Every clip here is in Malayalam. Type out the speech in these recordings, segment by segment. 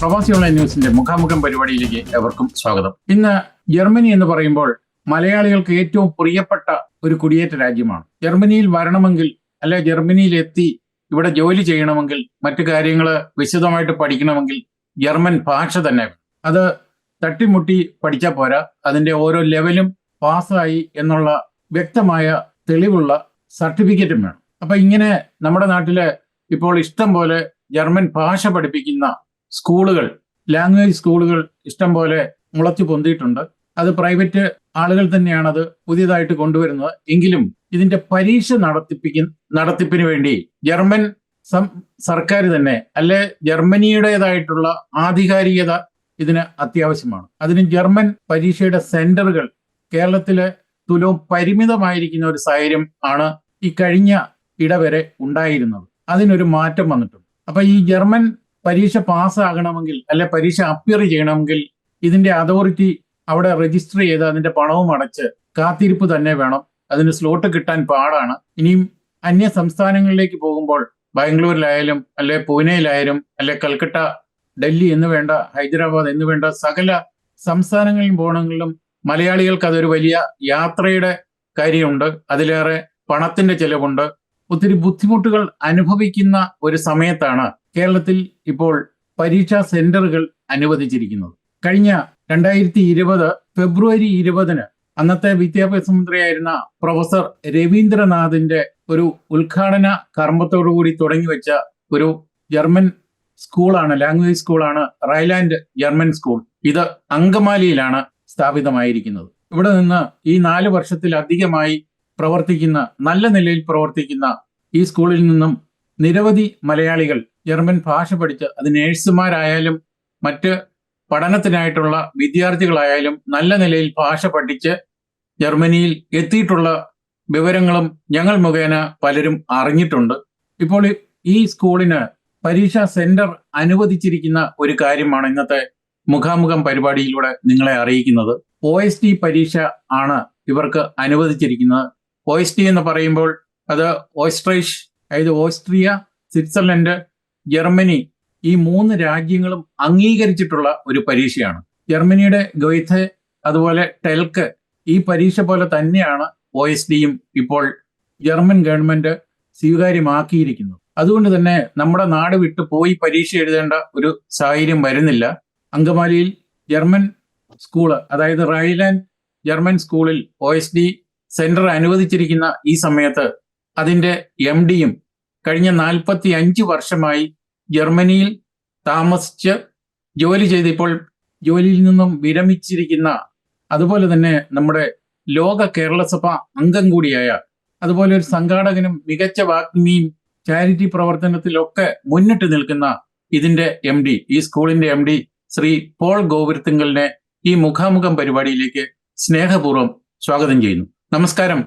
പ്രവാസി ഓൺലൈൻ ന്യൂസിന്റെ മുഖാമുഖം പരിപാടിയിലേക്ക് എവർക്കും സ്വാഗതം. ഇന്ന് ജർമ്മനി എന്ന് പറയുമ്പോൾ മലയാളികൾക്ക് ഏറ്റവും പ്രിയപ്പെട്ട ഒരു കുടിയേറ്റ രാജ്യമാണ്. ജർമ്മനിയിൽ വരണമെങ്കിൽ അല്ലെ ജർമ്മനിയിൽ എത്തി ഇവിടെ ജോലി ചെയ്യണമെങ്കിൽ മറ്റു കാര്യങ്ങൾ വിശദമായിട്ട് പഠിക്കണമെങ്കിൽ ജർമ്മൻ ഭാഷ തന്നെ അത് തട്ടിമുട്ടി പഠിച്ചാൽ പോരാ. അതിന്റെ ഓരോ ലെവലും പാസ്സായി എന്നുള്ള വ്യക്തമായ തെളിവുള്ള സർട്ടിഫിക്കറ്റും വേണം. അപ്പൊ ഇങ്ങനെ നമ്മുടെ നാട്ടിൽ ഇപ്പോൾ ഇഷ്ടം പോലെ ജർമ്മൻ ഭാഷ പഠിപ്പിക്കുന്ന സ്കൂളുകൾ ലാംഗ്വേജ് സ്കൂളുകൾ ഇഷ്ടം പോലെ മുളച്ചു പൊന്തിയിട്ടുണ്ട്. അത് പ്രൈവറ്റ് ആളുകൾ തന്നെയാണ് അത് പുതിയതായിട്ട് കൊണ്ടുവരുന്നത്. എങ്കിലും ഇതിന്റെ പരീക്ഷ നടത്തിപ്പിക്കുന്ന നടത്തിപ്പിന് വേണ്ടി ജർമ്മൻ സർക്കാർ തന്നെ അല്ലെ ജർമ്മനിയുടേതായിട്ടുള്ള ആധികാരികത ഇതിന് അത്യാവശ്യമാണ്. അതിന് ജർമ്മൻ പരീക്ഷയുടെ സെന്ററുകൾ കേരളത്തിലെ തുലവും പരിമിതമായിരിക്കുന്ന ഒരു സാഹചര്യം ആണ് ഈ കഴിഞ്ഞ ഇടവരെ ഉണ്ടായിരുന്നത്. അതിനൊരു മാറ്റം വന്നിട്ടുണ്ട്. അപ്പൊ ഈ ജർമ്മൻ പരീക്ഷ പാസ്സാകണമെങ്കിൽ അല്ലെ പരീക്ഷ അപ്പിയർ ചെയ്യണമെങ്കിൽ ഇതിന്റെ അതോറിറ്റി അവിടെ രജിസ്റ്റർ ചെയ്ത് അതിന്റെ പണവും അടച്ച് കാത്തിരിപ്പ് തന്നെ വേണം. അതിന് സ്ലോട്ട് കിട്ടാൻ പാടാണ്. ഇനിയും അന്യ സംസ്ഥാനങ്ങളിലേക്ക് പോകുമ്പോൾ ബാംഗ്ലൂരിലായാലും അല്ലെ പൂനെയിലായാലും അല്ലെ കൽക്കട്ട ഡൽഹി എന്ന് വേണ്ട ഹൈദരാബാദ് എന്ന് വേണ്ട സകല സംസ്ഥാനങ്ങളിൽ പോകണമെങ്കിലും മലയാളികൾക്ക് അതൊരു വലിയ യാത്രയുടെ കാര്യമുണ്ട്. അതിലേറെ പണത്തിന്റെ ചെലവുണ്ട്. ഒത്തിരി ബുദ്ധിമുട്ടുകൾ അനുഭവിക്കുന്ന ഒരു സമയത്താണ് കേരളത്തിൽ ഇപ്പോൾ പരീക്ഷാ സെന്ററുകൾ അനുവദിച്ചിരിക്കുന്നത്. കഴിഞ്ഞ രണ്ടായിരത്തി ഇരുപത് ഫെബ്രുവരി ഇരുപതിന് അന്നത്തെ വിദ്യാഭ്യാസ മന്ത്രിയായിരുന്ന പ്രൊഫസർ രവീന്ദ്രനാഥിന്റെ ഒരു ഉദ്ഘാടന കർമ്മത്തോടുകൂടി തുടങ്ങി വെച്ച ഒരു ജർമ്മൻ സ്കൂളാണ് ലാംഗ്വേജ് സ്കൂളാണ് റൈലാൻഡ് ജർമ്മൻ സ്കൂൾ. ഇത് അങ്കമാലിയിലാണ് സ്ഥാപിതമായിരിക്കുന്നത്. ഇവിടെ നിന്ന് ഈ നാല് വർഷത്തിലധികമായി പ്രവർത്തിക്കുന്ന നല്ല നിലയിൽ പ്രവർത്തിക്കുന്ന ഈ സ്കൂളിൽ നിന്നും നിരവധി മലയാളികൾ ജർമ്മൻ ഭാഷ പഠിച്ച് അത് നേഴ്സുമാരായാലും മറ്റ് പഠനത്തിനായിട്ടുള്ള വിദ്യാർത്ഥികളായാലും നല്ല നിലയിൽ ഭാഷ പഠിച്ച് ജർമ്മനിയിൽ എത്തിയിട്ടുള്ള വിവരങ്ങളും ഞങ്ങൾ മുഖേന പലരും അറിഞ്ഞിട്ടുണ്ട്. ഇപ്പോൾ ഈ- സ്കൂളിന് പരീക്ഷാ സെന്റർ അനുവദിച്ചിരിക്കുന്ന ഒരു കാര്യമാണ് ഇന്നത്തെ മുഖാമുഖം പരിപാടിയിലൂടെ നിങ്ങളെ അറിയിക്കുന്നത്. ഒ എസ് ടി പരീക്ഷ ആണ് ഇവർക്ക് അനുവദിച്ചിരിക്കുന്നത്. ഒ എസ് ടി എന്ന് പറയുമ്പോൾ അത് ഓസ്ട്രേഷ് അതായത് ഓസ്ട്രിയ സ്വിറ്റ്സർലൻഡ് ജർമ്മനി ഈ മൂന്ന് രാജ്യങ്ങളും അംഗീകരിച്ചിട്ടുള്ള ഒരു പരീക്ഷയാണ്. ജർമ്മനിയുടെ ഗൈഥ് അതുപോലെ ടെൽക്ക് ഈ പരീക്ഷ പോലെ തന്നെയാണ് ഒ എസ് ഡിയും ഇപ്പോൾ ജർമ്മൻ ഗവൺമെന്റ് സ്വീകാര്യമാക്കിയിരിക്കുന്നത്. അതുകൊണ്ട് തന്നെ നമ്മുടെ നാട് വിട്ട് പോയി പരീക്ഷ എഴുതേണ്ട ഒരു സാഹചര്യം വരുന്നില്ല. അങ്കമാലിയിൽ ജർമ്മൻ സ്കൂൾ അതായത് റൈലാൻഡ് ജർമ്മൻ സ്കൂളിൽ ഒ എസ് ഡി സെന്റർ അനുവദിച്ചിരിക്കുന്ന ഈ സമയത്ത് അതിന്റെ എം ഡിയും കഴിഞ്ഞ നാൽപ്പത്തി അഞ്ച് വർഷമായി ജർമ്മനിയിൽ താമസിച്ച് ജോലി ചെയ്ത് ഇപ്പോൾ ജോലിയിൽ നിന്നും വിരമിച്ചിരിക്കുന്ന അതുപോലെ തന്നെ നമ്മുടെ ലോക കേരളസഭ അംഗം കൂടിയായ അതുപോലെ ഒരു സംഘാടകനും മികച്ച വാഗ്മിയും ചാരിറ്റി പ്രവർത്തനത്തിലൊക്കെ മുന്നിട്ട് നിൽക്കുന്ന ഇതിന്റെ എം ഡി ഈ സ്കൂളിന്റെ എം ഡി ശ്രീ പോൾ ഗോവിർത്തിങ്കലിനെ ഈ മുഖാമുഖം പരിപാടിയിലേക്ക് സ്നേഹപൂർവം സ്വാഗതം ചെയ്യുന്നു. നമസ്കാരം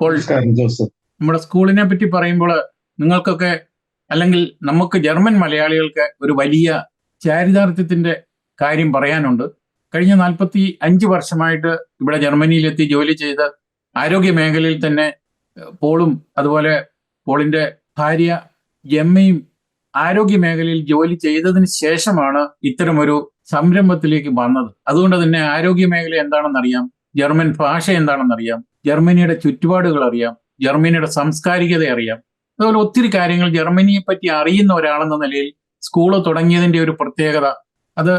പോൾ. നമ്മുടെ സ്കൂളിനെ പറ്റി പറയുമ്പോൾ നിങ്ങൾക്കൊക്കെ അല്ലെങ്കിൽ നമുക്ക് ജർമ്മൻ മലയാളികൾക്ക് ഒരു വലിയ ചാരിതാർത്ഥ്യത്തിന്റെ കാര്യം പറയാനുണ്ട്. കഴിഞ്ഞ നാൽപ്പത്തി അഞ്ച് വർഷമായിട്ട് ഇവിടെ ജർമ്മനിയിലെത്തി ജോലി ചെയ്ത് ആരോഗ്യ മേഖലയിൽ തന്നെ പോളും അതുപോലെ പോളിന്റെ ഭാര്യ ജമ്മയും ആരോഗ്യ മേഖലയിൽ ജോലി ചെയ്തതിന് ശേഷമാണ് ഇത്തരമൊരു സംരംഭത്തിലേക്ക് വന്നത്. അതുകൊണ്ട് തന്നെ ആരോഗ്യ മേഖല എന്താണെന്നറിയാം ജർമ്മൻ ഭാഷ എന്താണെന്നറിയാം ജർമ്മനിയുടെ ചുറ്റുപാടുകൾ അറിയാം ജർമ്മനിയുടെ സാംസ്കാരികത അറിയാം. അതുപോലെ ഒത്തിരി കാര്യങ്ങൾ ജർമ്മനിയെ പറ്റി അറിയുന്ന ഒരാളെന്ന നിലയിൽ സ്കൂൾ തുടങ്ങിയതിന്റെ ഒരു പ്രത്യേകത അത്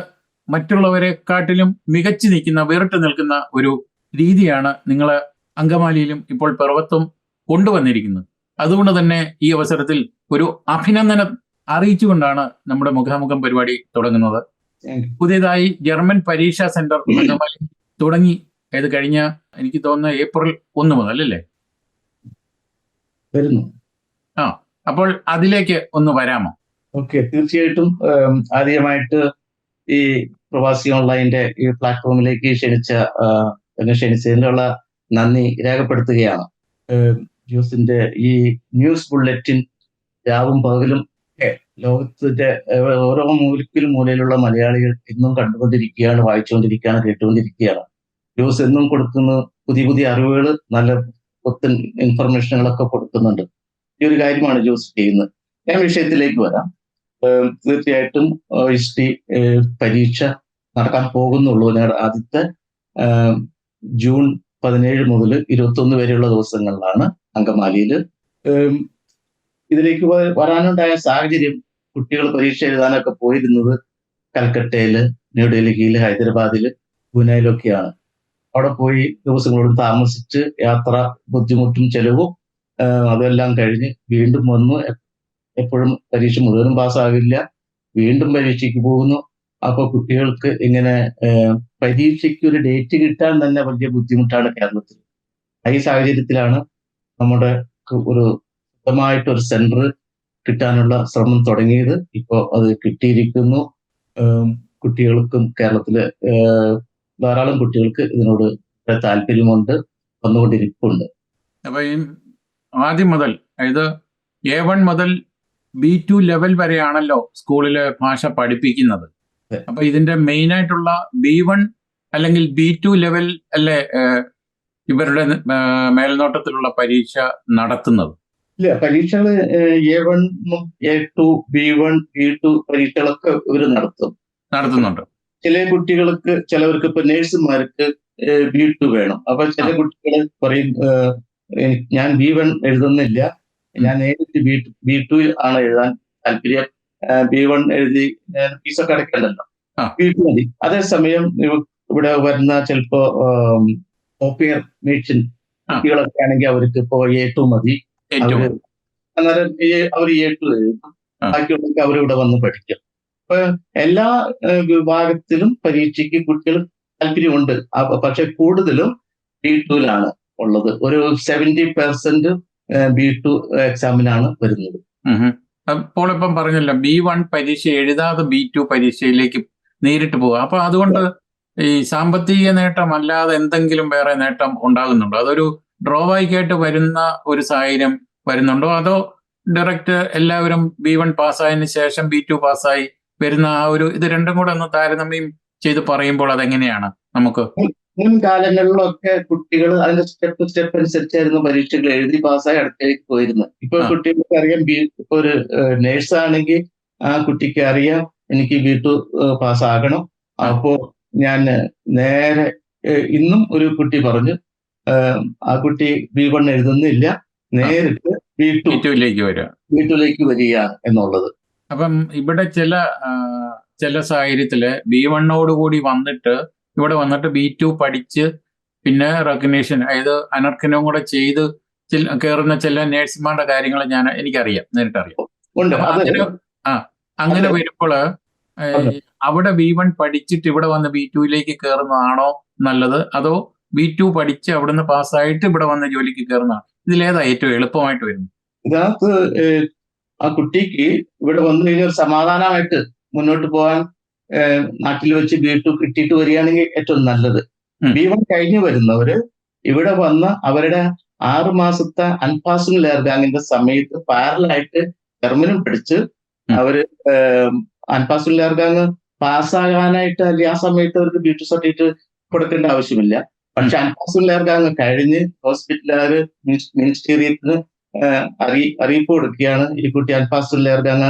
മറ്റുള്ളവരെക്കാട്ടിലും മികച്ചു നിൽക്കുന്ന വേറിട്ട് നിൽക്കുന്ന ഒരു രീതിയാണ് നിങ്ങൾ അങ്കമാലിയിലും ഇപ്പോൾ പിറവത്തും കൊണ്ടുവന്നിരിക്കുന്നത്. അതുകൊണ്ട് തന്നെ ഈ അവസരത്തിൽ ഒരു അഭിനന്ദനം അറിയിച്ചുകൊണ്ടാണ് നമ്മുടെ മുഖാമുഖം പരിപാടി തുടങ്ങുന്നത്. പുതിയതായി ജർമ്മൻ പരീക്ഷാ സെന്റർ അങ്കമാലി തുടങ്ങി. ഇത് കഴിഞ്ഞ എനിക്ക് തോന്നുന്ന ഏപ്രിൽ ഒന്ന് മുതൽ അല്ലേ? വരുന്നു. അപ്പോൾ അതിലേക്ക് ഒന്ന് വരാമോ? ഓക്കെ തീർച്ചയായിട്ടും ആദ്യമായിട്ട് ഈ പ്രവാസി ഓൺലൈന്റെ ഈ പ്ലാറ്റ്ഫോമിലേക്ക് ക്ഷണിച്ച എന്നെ ക്ഷണിച്ചതിനുള്ള നന്ദി രേഖപ്പെടുത്തുകയാണ്. ന്യൂസിന്റെ ഈ ന്യൂസ് ബുള്ളറ്റിൻ രാവും പകലും ലോകത്തിന്റെ ഓരോ മൂലക്കിലും മൂലയിലുള്ള മലയാളികൾ എന്നും കണ്ടുകൊണ്ടിരിക്കുകയാണ് വായിച്ചുകൊണ്ടിരിക്കുകയാണ് കേട്ടുകൊണ്ടിരിക്കുകയാണ്. ന്യൂസ് എന്നും കൊടുക്കുന്ന പുതിയ പുതിയ അറിവുകൾ നല്ല പുത്തൻ ഇൻഫർമേഷനുകളൊക്കെ കൊടുക്കുന്നുണ്ട്. ഈ ഒരു കാര്യമാണ് ജോസ് ചെയ്യുന്നത്. ഞാൻ വിഷയത്തിലേക്ക് വരാം. തീർച്ചയായിട്ടും തീർച്ചയായിട്ടും ഹിസ്റ്ററി പരീക്ഷ നടക്കാൻ പോകുന്നുള്ളൂ ആദ്യത്തെ ജൂൺ പതിനേഴ് മുതൽ ഇരുപത്തി ഒന്ന് വരെയുള്ള ദിവസങ്ങളിലാണ് അങ്കമാലിയിൽ. ഇതിലേക്ക് വരാനുണ്ടായ സാഹചര്യം കുട്ടികൾ പരീക്ഷ എഴുതാനൊക്കെ പോയിരുന്നത് കൽക്കട്ടയിൽ ന്യൂഡൽഹിയിൽ ഹൈദരാബാദിൽ പൂനെയിലൊക്കെയാണ്. അവിടെ പോയി ദിവസങ്ങളോടും താമസിച്ച് യാത്ര ബുദ്ധിമുട്ടും ചെലവും അതെല്ലാം കഴിഞ്ഞ് വീണ്ടും വന്നു. എപ്പോഴും പരീക്ഷ മുഴുവനും പാസ്സാകില്ല. വീണ്ടും പരീക്ഷയ്ക്ക് പോകുന്നു. അപ്പൊ കുട്ടികൾക്ക് ഇങ്ങനെ പരീക്ഷയ്ക്ക് ഒരു ഡേറ്റ് കിട്ടാൻ തന്നെ വലിയ ബുദ്ധിമുട്ടാണ് കേരളത്തിൽ. ഈ സാഹചര്യത്തിലാണ് നമ്മുടെ ഒരു സ്വന്തമായിട്ട് ഒരു സെന്റർ കിട്ടാനുള്ള ശ്രമം തുടങ്ങിയത്. ഇപ്പോൾ അത് കിട്ടിയിരിക്കുന്നു. കുട്ടികൾക്കും കേരളത്തിലെ ധാരാളം കുട്ടികൾക്ക് ഇതിനോട് താല്പര്യമുണ്ട് വന്നുകൊണ്ടിരിപ്പുണ്ട്. അപ്പൊ ഈ ആദ്യം മുതൽ അതായത് എ വൺ മുതൽ ബി ടു ലെവൽ വരെയാണല്ലോ സ്കൂളിലെ ഭാഷ പഠിപ്പിക്കുന്നത്. അപ്പൊ ഇതിന്റെ മെയിൻ ആയിട്ടുള്ള ബി വൺ അല്ലെങ്കിൽ ബി ടു ലെവൽ അല്ലേ ഇവരുടെ മേൽനോട്ടത്തിലുള്ള പരീക്ഷ നടത്തുന്നത്? ഇല്ല പരീക്ഷകൾ എ വണ്ണും A two B one B two പരീക്ഷകളൊക്കെ ഇവർ നടത്തും. നടത്തുന്നുണ്ട്. ചില കുട്ടികൾക്ക് ചിലവർക്ക് ഇപ്പൊ നേഴ്സുമാർക്ക് ബി ടു വേണം. അപ്പൊ ചില കുട്ടികൾ പറയും ഞാൻ ബി വൺ എഴുതുന്നില്ല. ഞാൻ നേരിട്ട് ബി ബി ടു ആണ് എഴുതാൻ താല്പര്യം. ബി വൺ എഴുതി ഞാൻ ഫീസൊക്കെ അടയ്ക്കണ്ടല്ലോ. ബി ടു മതി. അതേസമയം ഇവിടെ വരുന്ന ചിലപ്പോ ഓപ്പിയർ മേഷൻ. കുട്ടികളൊക്കെ ആണെങ്കിൽ അവർക്ക് ഇപ്പോ എ ടു മതി. അന്നേരം അവർ എ ടു എഴുതും. ബാക്കിയുള്ളവർക്ക് അവരിവിടെ വന്ന് പഠിക്കും. അപ്പൊ എല്ലാ വിഭാഗത്തിലും പരീക്ഷയ്ക്ക് കുട്ടികൾ താല്പര്യമുണ്ട്. പക്ഷെ കൂടുതലും ബി ടുവിലാണ് ഉള്ളത്. ഒരു സെവന്റി പെർസെന്റ് ബി ടു എക്സാമിനാണ് വരുന്നത്. അപ്പോൾ ഇപ്പം പറഞ്ഞല്ലോ ബി വൺ പരീക്ഷ എഴുതാതെ ബി ടു പരീക്ഷയിലേക്ക് നേരിട്ട് പോകുക അപ്പൊ അതുകൊണ്ട് ഈ സാമ്പത്തിക നേട്ടം അല്ലാതെ എന്തെങ്കിലും വേറെ നേട്ടം ഉണ്ടാകുന്നുണ്ടോ? അതൊരു ഡ്രോ ആയിട്ട് വരുന്ന ഒരു സാഹചര്യം വരുന്നുണ്ടോ? അതോ ഡയറക്റ്റ് എല്ലാവരും ബി വൺ പാസ്സായതിനു ശേഷം ബി ടു പാസ്സായി വരുന്ന ആ ഒരു ഇത് രണ്ടും കൂടെ ഒന്ന് താരതമ്യം ചെയ്ത് പറയുമ്പോൾ അതെങ്ങനെയാണ് നമുക്ക്? മുൻ കാലങ്ങളിലൊക്കെ കുട്ടികൾ അതിന്റെ സ്റ്റെപ്പ് സ്റ്റെപ്പ് അനുസരിച്ചായിരുന്നു പരീക്ഷകൾ എഴുതി പാസ്സായി അടുത്തേക്ക് പോയിരുന്നത് ഇപ്പൊ. കുട്ടികൾക്ക് അറിയാം ബി ഒരു നേഴ്സ് ആണെങ്കിൽ ആ കുട്ടിക്ക് അറിയാം എനിക്ക് ബി ടു പാസ്സാകണം അപ്പോ ഞാൻ നേരെ ഇന്നും ഒരു കുട്ടി പറഞ്ഞു ആ കുട്ടി ബി വൺ എഴുതുന്നില്ല. നേരിട്ട് ബി ടു ലേക്ക് വരിക. ബി ടുലേക്ക് വരികയാണ് എന്നുള്ളത്. അപ്പം ഇവിടെ ചില ചില സാഹചര്യത്തിൽ ബി വണ്ണോട് കൂടി വന്നിട്ട് ഇവിടെ വന്നിട്ട് ബി ടു പഠിച്ച് പിന്നെ റെക്കഗ്നേഷൻ അതായത് അനർക്കനും കൂടെ ചെയ്ത് കയറുന്ന ചില നേഴ്സുമാരുടെ കാര്യങ്ങൾ ഞാൻ എനിക്കറിയാം നേരിട്ടറിയാം ആ അങ്ങനെ വരുമ്പോൾ അവിടെ ബി വൺ പഠിച്ചിട്ട് ഇവിടെ വന്ന് ബി ടുയിലേക്ക് കയറുന്നതാണോ നല്ലത്? അതോ ബി ടു പഠിച്ച് അവിടുന്ന് പാസ്സായിട്ട് ഇവിടെ വന്ന് ജോലിക്ക് കയറുന്നതാണ് ഇതിലേതാ ഏറ്റവും എളുപ്പമായിട്ട് വരുന്നത്? ഇതിനകത്ത് ആ കുട്ടിക്ക് ഇവിടെ വന്നു കഴിഞ്ഞാൽ സമാധാനമായിട്ട് മുന്നോട്ട് പോകാൻ നാട്ടിൽ വെച്ച് ബി ടു കിട്ടിയിട്ട് വരികയാണെങ്കിൽ ഏറ്റവും നല്ലത്. ബി വൺ കഴിഞ്ഞു വരുന്നവര് ഇവിടെ വന്ന് അവരുടെ ആറു മാസത്തെ അൺപാസിംഗ് ലെയർ ബാങ്കിന്റെ സമയത്ത് പാരലായിട്ട് ജർമ്മനും പഠിച്ച് അവർ അൺപാസിംഗ് ലെയർ ബാങ്ക് പാസ്സാകാനായിട്ട് അല്ലെങ്കിൽ ആ സമയത്ത് അവർക്ക് ബി ടു സർട്ടിഫിക്കറ്റ് കൊടുക്കേണ്ട ആവശ്യമില്ല പക്ഷെ അൺപാസിംഗ് ലെയർ ബാങ്ക് കഴിഞ്ഞ് ഹോസ്പിറ്റലുകാര് മിനിസ്റ്റീരിയത്തിന് അറി അറിയിപ്പ് കൊടുക്കുകയാണ് ഈ കുട്ടി അൺപാസിംഗ് ലെയർഗാങ്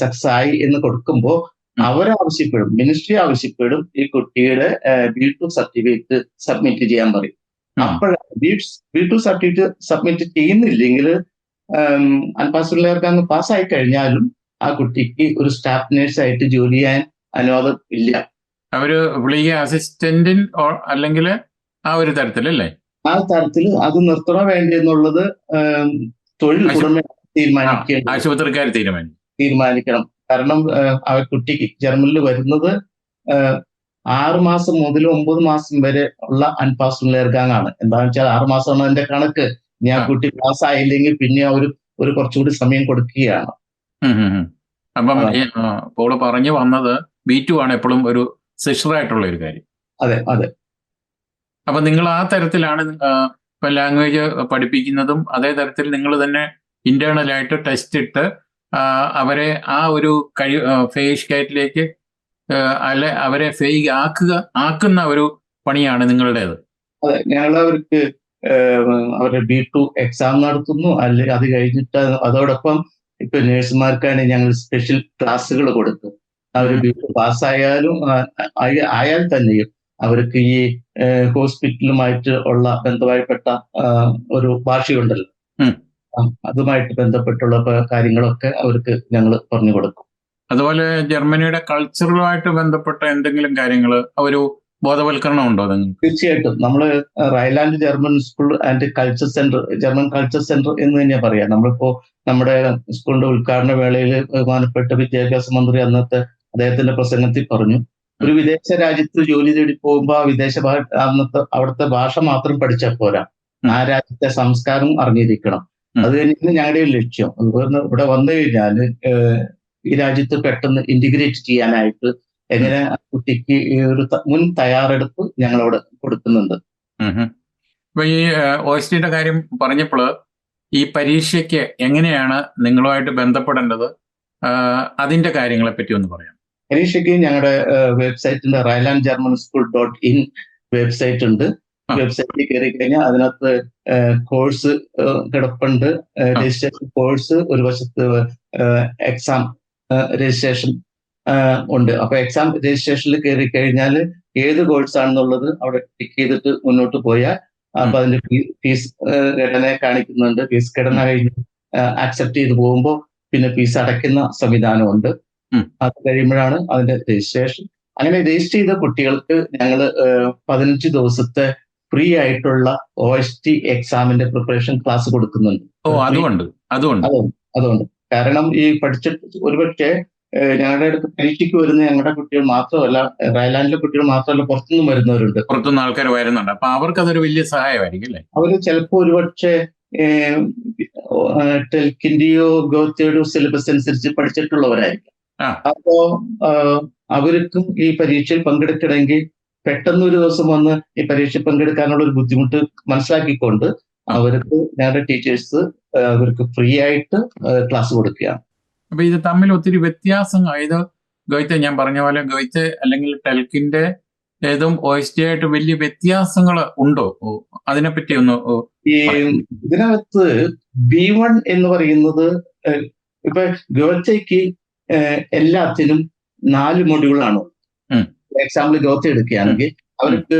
സക്സസ് ആയി എന്ന് കൊടുക്കുമ്പോൾ. അവരാവശ്യപ്പെടും. മിനിസ്ട്രി ആവശ്യപ്പെടും ഈ കുട്ടിയുടെ ബി ടു സർട്ടിഫിക്കറ്റ് സബ്മിറ്റ് ചെയ്യാൻ പറയും. അപ്പോൾ അപ്പോഴാണ് ബി ടു സർട്ടിഫിക്കറ്റ് സബ്മിറ്റ് ചെയ്യുന്നില്ലെങ്കിൽ പാസ് പാസ്സായി കഴിഞ്ഞാലും ആ കുട്ടിക്ക് ഒരു സ്റ്റാഫ് നേഴ്സ് ആയിട്ട് ജോലി ചെയ്യാൻ അനുവാദം ഇല്ല. അവർ വിളിക്കുക അസിസ്റ്റന്റിൻ അല്ലെങ്കിൽ ആ ഒരു തരത്തിലല്ലേ? ആ തരത്തിൽ അത് നിർത്തണോ വേണ്ടി എന്നുള്ളത് തൊഴിൽ തീരുമാനിക്കണം ഉടമ ആ, തീരുമാനിക്കേണ്ടത് ആശുപത്രിക്കാർ തീരുമാനിക്കും. തീരുമാനിക്കണം. കാരണം ആ കുട്ടി ജർമ്മനിൽ വരുന്നത് ആറ് മാസം മുതൽ ഒമ്പത് മാസം വരെ ഉള്ള അൺപാസ്ഡ് ലെയർഗാങ് ആണ്. എന്താണെന്ന് വെച്ചാൽ ആറ് മാസമാണ് അതിന്റെ കണക്ക്. ഇനി ആ. കുട്ടി പാസ് ആയില്ലെങ്കിൽ പിന്നെ അവർ ഒരു കുറച്ചുകൂടി സമയം കൊടുക്കുകയാണ്. അപ്പം പോൾ പറഞ്ഞു വന്നത് ബി ടു ആണ് എപ്പോഴും ഒരു സിഷറായിട്ടുള്ള ഒരു കാര്യം. അതെ അതെ. അപ്പൊ നിങ്ങൾ ആ തരത്തിലാണ് ഇപ്പൊ ലാംഗ്വേജ് പഠിപ്പിക്കുന്നതും അതേ തരത്തിൽ നിങ്ങൾ തന്നെ ഇന്റേണൽ ആയിട്ട് ടെസ്റ്റ് ഇട്ട് അവരെ ആ ഒരു കഴി ഫേഷ് ഗേറ്റിലേക്ക് അല്ലെ അവരെ ഫെയ് ആക്കുക ആക്കുന്ന ഒരു പണിയാണ് നിങ്ങളുടേത്. ഞങ്ങൾ അവർക്ക് അവരുടെ ബി ടു എക്സാം നടത്തുന്നു. അല്ലെങ്കിൽ അത് കഴിഞ്ഞിട്ട് അതോടൊപ്പം ഇപ്പൊ നേഴ്സുമാർക്കാണ് ഞങ്ങൾ സ്പെഷ്യൽ ക്ലാസ്സുകൾ കൊടുക്കും അവർ ബി ടു പാസ്സായാലും ആയാൽ തന്നെയും അവർക്ക് ഈ ഹോസ്പിറ്റലുമായിട്ട് ഉള്ള ബന്ധമായിപ്പെട്ട ഒരു ഭാഷയുണ്ടല്ലോ. അതുമായിട്ട് ബന്ധപ്പെട്ടുള്ള കാര്യങ്ങളൊക്കെ അവർക്ക് ഞങ്ങൾ പറഞ്ഞു കൊടുക്കും. അതുപോലെ ജർമ്മനിയുടെ കൾച്ചറുമായിട്ട് ബന്ധപ്പെട്ട എന്തെങ്കിലും കാര്യങ്ങൾ ഒരു ബോധവൽക്കരണം ഉണ്ടോ തീർച്ചയായിട്ടും. നമ്മൾ Ryland German school and culture centre German culture centre എന്ന് തന്നെയാ പറയാം. നമ്മളിപ്പോ നമ്മുടെ സ്കൂളിന്റെ ഉദ്ഘാടന വേളയിൽ ബഹുമാനപ്പെട്ട വിദ്യാഭ്യാസ മന്ത്രി അന്നത്തെ അദ്ദേഹത്തിന്റെ പ്രസംഗത്തിൽ പറഞ്ഞു ഒരു വിദേശ രാജ്യത്ത് ജോലി തേടി പോകുമ്പോൾ ആ വിദേശ ഭാഷ അന്നത്തെ അവിടുത്തെ ഭാഷ മാത്രം പഠിച്ചാൽ പോരാ. ആ രാജ്യത്തെ സംസ്കാരം അറിഞ്ഞിരിക്കണം. അത് തന്നെയാണ് ഞങ്ങളുടെ ഒരു ലക്ഷ്യം. അതുപോലെ ഇവിടെ വന്നു കഴിഞ്ഞാൽ ഈ രാജ്യത്ത് പെട്ടെന്ന് ഇന്റിഗ്രേറ്റ് ചെയ്യാനായിട്ട് എങ്ങനെ കുട്ടിക്ക് ഒരു മുൻ തയ്യാറെടുപ്പ് ഞങ്ങളവിടെ കൊടുക്കുന്നുണ്ട്. അപ്പൊ ഈ ഓസ്റ്റിന്റെ കാര്യം പറഞ്ഞപ്പോൾ ഈ പരീക്ഷയ്ക്ക് എങ്ങനെയാണ് നിങ്ങളുമായിട്ട് ബന്ധപ്പെടേണ്ടത്? അതിന്റെ കാര്യങ്ങളെ പറ്റി ഒന്ന് പറയാം. പരീക്ഷയ്ക്ക് ഞങ്ങളുടെ വെബ്സൈറ്റിന്റെ Ryland German school dot in website ഉണ്ട്. വെബ്സൈറ്റിൽ കയറി കഴിഞ്ഞാൽ അതിനകത്ത് കോഴ്സ് കിടപ്പുണ്ട്. രജിസ്ട്രേഷൻ കോഴ്സ് ഒരു വശത്ത് എക്സാം രജിസ്ട്രേഷൻ ഉണ്ട്. അപ്പൊ എക്സാം രജിസ്ട്രേഷനിൽ കയറി കഴിഞ്ഞാൽ ഏത് കോഴ്സ് ആണെന്നുള്ളത് അവിടെ ക്ലിക്ക് ചെയ്തിട്ട് മുന്നോട്ട് പോയാൽ അപ്പൊ അതിന്റെ ഫീസ് ഘടന കാണിക്കുന്നുണ്ട്. ഫീസ് ഘടന കഴിഞ്ഞ് ആക്സെപ്റ്റ് ചെയ്ത് പോകുമ്പോൾ പിന്നെ ഫീസ് അടയ്ക്കുന്ന സംവിധാനമുണ്ട്. അത് കഴിയുമ്പോഴാണ് അതിന്റെ രജിസ്ട്രേഷൻ. അങ്ങനെ രജിസ്റ്റർ ചെയ്ത കുട്ടികൾക്ക് ഞങ്ങൾ പതിനഞ്ച് ദിവസത്തെ ഫ്രീ ആയിട്ടുള്ള ഒ എസ് ടി എക്സാമിന്റെ പ്രിപ്പറേഷൻ ക്ലാസ് കൊടുക്കുന്നുണ്ട്. ഓ അതുകൊണ്ട് അതുകൊണ്ട്. അതുകൊണ്ട് കാരണം ഈ പഠിച്ചിട്ട് ഒരുപക്ഷെ ഞങ്ങളുടെ അടുത്ത് പരീക്ഷയ്ക്ക് വരുന്ന ഞങ്ങളുടെ കുട്ടികൾ മാത്രമല്ല റയലാൻഡിലെ കുട്ടികൾ മാത്രമല്ല പുറത്തുനിന്നും വരുന്നവരുണ്ട്. പുറത്തുനിന്ന് ആൾക്കാർ വരുന്നുണ്ട്. അപ്പൊ അവർക്ക് അതൊരു വലിയ സഹായമായിരിക്കും അല്ലേ? അവർ ചിലപ്പോൾ ഒരുപക്ഷെ ടെൽക്കിന്റെയോ ഗോത്തയുടെയോ സിലബസ് അനുസരിച്ച് പഠിച്ചിട്ടുള്ളവരായിരിക്കും. അപ്പോ അവർക്കും ഈ പരീക്ഷയിൽ പങ്കെടുക്കണമെങ്കിൽ പെട്ടെന്ന് ഒരു ദിവസം വന്ന് ഈ പരീക്ഷ പങ്കെടുക്കാനുള്ള ഒരു ബുദ്ധിമുട്ട് മനസ്സിലാക്കിക്കൊണ്ട്. അവർക്ക് ഞങ്ങളുടെ ടീച്ചേഴ്സ് അവർക്ക് ഫ്രീ ആയിട്ട് ക്ലാസ് കൊടുക്കുകയാണ് അപ്പൊ ഇത് തമ്മിൽ ഒത്തിരി വ്യത്യാസം ഇത് ഗോയ്ത്തെ ഞാൻ പറഞ്ഞ പോലെ ഗോയ്ത്തെ അല്ലെങ്കിൽ ടെൽക്കിന്റെ ഏതും ഒ എസ് ടി ആയിട്ട് വലിയ വ്യത്യാസങ്ങൾ ഉണ്ടോ അതിനെ അതിനെപ്പറ്റി ഒന്ന് ഈ ഇതിനകത്ത് ബി വൺ എന്ന് പറയുന്നത് ഇപ്പൊ ഗോത്തയ്ക്ക് എല്ലാത്തിനും നാല് മൊഡ്യൂളാണ്. എക്സാമ്പിൾ ഗോത്ത എടുക്കുകയാണെങ്കിൽ അവർക്ക്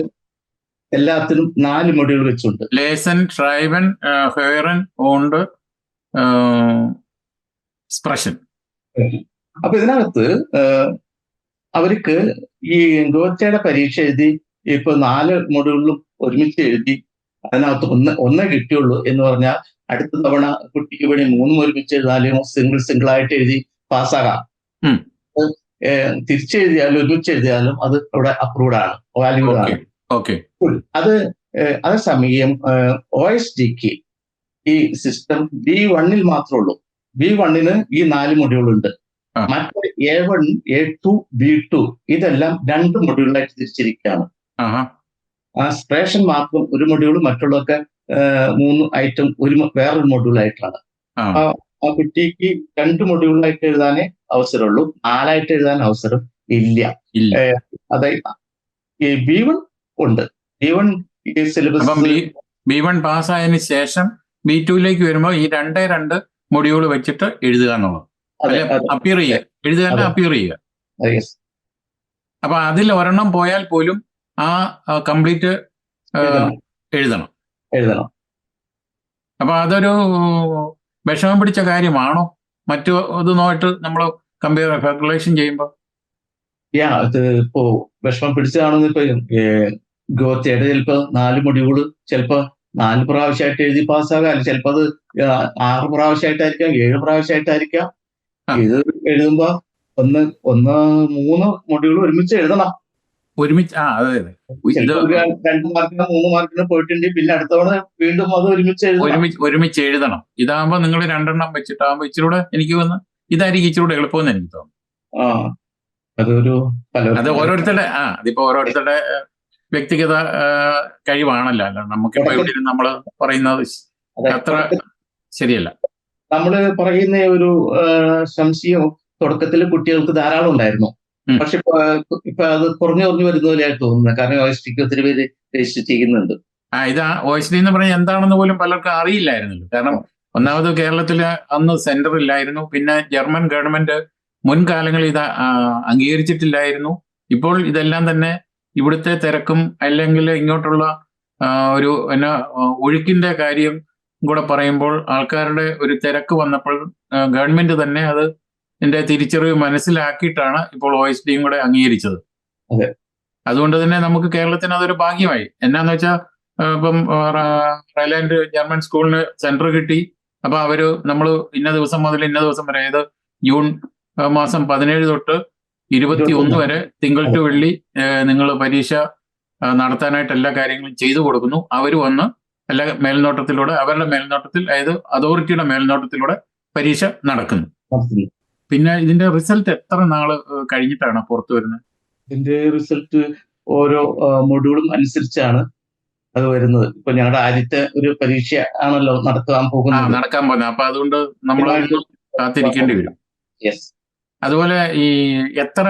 എല്ലാത്തിനും നാല് മൊഡ്യൂൾ വെച്ചുണ്ട്. ലേസൻ ട്രൈവൻ ഹെയറൻ ഓണ്ട് സ്പ്രഷൻ അപ്പൊ ഇതിനകത്ത് അവർക്ക് ഈ ഗോത്തയുടെ പരീക്ഷ എഴുതി ഇപ്പൊ നാല് മൊഡ്യൂളിലും ഒരുമിച്ച് എഴുതി അതിനകത്ത് ഒന്ന് ഒന്നേ കിട്ടിയുള്ളൂ എന്ന് പറഞ്ഞാൽ അടുത്ത തവണ കുട്ടിക്ക് വേണ്ടി മൂന്നും ഒരുമിച്ച് എഴുതാലും സിംഗിൾ സിംഗിൾ ആയിട്ട് എഴുതി പാസ്സാകാം. തിരിച്ചെഴുതിയാലും ഒരുമിച്ച് എഴുതിയാലും അത് അവിടെ അപ്രൂവ്ഡ് ആണ്. വാല്യൂഡ് ഓക്കെ ആണ്. ഓക്കെ അത് അതേസമയം ഒ എസ് ഡിക്ക് ഈ സിസ്റ്റം ബി വണ്ണിൽ മാത്രമേ ഉള്ളൂ. ബി വണ്ണിന് ഈ നാല് മൊഡ്യൂളുണ്ട്. മറ്റേ A one A two B two ഇതെല്ലാം രണ്ട് മൊഡ്യൂളായിട്ട് തിരിച്ചിരിക്കുകയാണ്. ആ സ്പേഷൻ മാത്രം ഒരു മൊഡ്യൂൾ മറ്റുള്ളതൊക്കെ മൂന്ന് ഐറ്റം ഒരു വേറൊരു മൊഡ്യൂളായിട്ടാണ് ആ കുട്ടിക്ക് രണ്ട് മൊഡ്യൂളായിട്ട് എഴുതാനേ അവസരമുള്ളൂ. നാലായിട്ട് എഴുതാൻ അവസരം ഇല്ല. അതായത് ബി വൺ ഉണ്ട്. B one syllabus B one പാസ്സായതിനു ശേഷം ബി ടുയിലേക്ക് വരുമ്പോൾ ഈ രണ്ടേ രണ്ട് മൊഡ്യൂൾ വെച്ചിട്ട് എഴുതുക എന്നുള്ളത്. അപ്പിയർ ചെയ്യുക. എഴുതുക അതെ. അപ്പിയർ ചെയ്യുക. അപ്പൊ അതിൽ ഒരെണ്ണം പോയാൽ പോലും ആ കംപ്ലീറ്റ് എഴുതണം. എഴുതണം. അപ്പൊ അതൊരു വിഷമം പിടിച്ച കാര്യമാണോ? മറ്റു ഇതുമായിട്ട് നമ്മൾ കമ്പയർ കാൽക്കുലേഷൻ ചെയ്യുമ്പോൾ യാ അത് ഇപ്പോ വിഷമം പിടിച്ചതാണെന്ന് ഇപ്പൊ ഗോത്തയുടെ ചിലപ്പോ നാല് മൊഡ്യൂൾ ചിലപ്പോ നാല് പ്രാവശ്യമായിട്ട് എഴുതി പാസ്സാകാം. ചിലപ്പോ അത് ആറ് പ്രാവശ്യമായിട്ടായിരിക്കാം ഏഴ് പ്രാവശ്യമായിട്ടായിരിക്കാം. ഇത് എഴുതുമ്പോ ഒന്ന് ഒന്ന് മൂന്ന് മൊഡ്യൂൾ ഒരുമിച്ച് എഴുതണം. ഒരുമിച്ച് ആ അതെ അതെ. ഇത് ചിലപ്പോ ഒരു രണ്ട് മാർക്കിന് മൂന്ന് മാർക്കിന് പോയിട്ടുണ്ടെങ്കിൽ പിന്നെ വീണ്ടും അത് ഒരുമിച്ച് എഴുതണം. ഒരുമിച്ച് ഒരുമിച്ച് എഴുതണം. ഇതാകുമ്പോ നിങ്ങൾ രണ്ടെണ്ണം വെച്ചിട്ടാകുമ്പോ ഇച്ചിരൂടെ എനിക്ക് വന്ന് ഇതായിരിക്കും ഇച്ചിരൂടെ എളുപ്പമെന്ന് എനിക്ക് തോന്നുന്നു. അതൊരു അത് ഓരോരുത്തരുടെ ആ അതിപ്പോ ഓരോരുത്തരുടെ വ്യക്തിഗത കഴിവാണല്ലോ. അല്ല നമുക്ക് ഇവിടെ നമ്മൾ നമ്മൾ പറയുന്നത് അതെ. അത്ര ശരിയല്ല. നമ്മൾ പറയുന്ന ഒരു സംശയം തുടക്കത്തിൽ കുട്ടികൾക്ക് ധാരാളം ഉണ്ടായിരുന്നു. പക്ഷെ ഇപ്പൊ അത് കുറഞ്ഞു കുറഞ്ഞു വരുന്ന പോലെയായിട്ട് തോന്നുന്നത്. കാരണം ഓയിസ്റ്റിക്ക് ഒത്തിരി പേര് രജിസ്റ്റർ ചെയ്യുന്നുണ്ട്. ആ ഇത് ഡി എന്ന് പറഞ്ഞാൽ എന്താണെന്ന് പോലും പലർക്കും അറിയില്ലായിരുന്നല്ലോ. കാരണം ഒന്നാമത് കേരളത്തിൽ അന്ന് സെന്റർ ഇല്ലായിരുന്നു. പിന്നെ ജർമ്മൻ ഗവൺമെന്റ് മുൻകാലങ്ങളിൽ ഇത് അംഗീകരിച്ചിട്ടില്ലായിരുന്നു. ഇപ്പോൾ ഇതെല്ലാം തന്നെ ഇവിടുത്തെ തിരക്കും അല്ലെങ്കിൽ ഇങ്ങോട്ടുള്ള ഒരു എന്നാ ഒഴുക്കിന്റെ കാര്യം കൂടെ പറയുമ്പോൾ ആൾക്കാരുടെ ഒരു തിരക്ക് വന്നപ്പോൾ ഗവൺമെന്റ് തന്നെ അത് ഇതിന്റെ തിരിച്ചറിവ് മനസ്സിലാക്കിയിട്ടാണ് ഇപ്പോൾ ഒ എസ് ഡിയും കൂടെ അംഗീകരിച്ചത്. അതെ. അതുകൊണ്ട് തന്നെ നമുക്ക് കേരളത്തിന് അതൊരു ഭാഗ്യമായി. എന്നാന്ന് വെച്ചാൽ ഇപ്പം റയലാൻഡ് റൈലാൻഡ് ജർമ്മൻ സ്കൂളിന് സെന്റർ കിട്ടി. അപ്പൊ അവർ നമ്മൾ ഇന്ന ദിവസം മുതൽ ഇന്ന ദിവസം വരെ ഏത് ജൂൺ മാസം പതിനേഴ് തൊട്ട് ഇരുപത്തി ഒന്ന് വരെ തിങ്കൾ ടു വെള്ളി നിങ്ങൾ പരീക്ഷ നടത്താനായിട്ട് എല്ലാ കാര്യങ്ങളും ചെയ്തു കൊടുക്കുന്നു. അവർ വന്ന് എല്ലാ മേൽനോട്ടത്തിലൂടെ അവരുടെ മേൽനോട്ടത്തിൽ അതായത് അതോറിറ്റിയുടെ മേൽനോട്ടത്തിലൂടെ പരീക്ഷ നടക്കുന്നു. പിന്നെ ഇതിന്റെ റിസൾട്ട് എത്ര നാൾ കഴിഞ്ഞിട്ടാണ് പുറത്തു വരുന്നത്? ഇതിന്റെ റിസൾട്ട് ഓരോ മൊഡ്യൂളും അനുസരിച്ചാണ് അത് വരുന്നത്. ഇപ്പൊ ഞങ്ങളുടെ ആദ്യത്തെ ഒരു പരീക്ഷ ആണല്ലോ നടത്താൻ പോകുന്നത്. നടക്കാൻ പോകുന്നത്. അപ്പൊ അതുകൊണ്ട് നമ്മൾ കാത്തിരിക്കേണ്ടി വരും. യെസ് അതുപോലെ ഈ എത്ര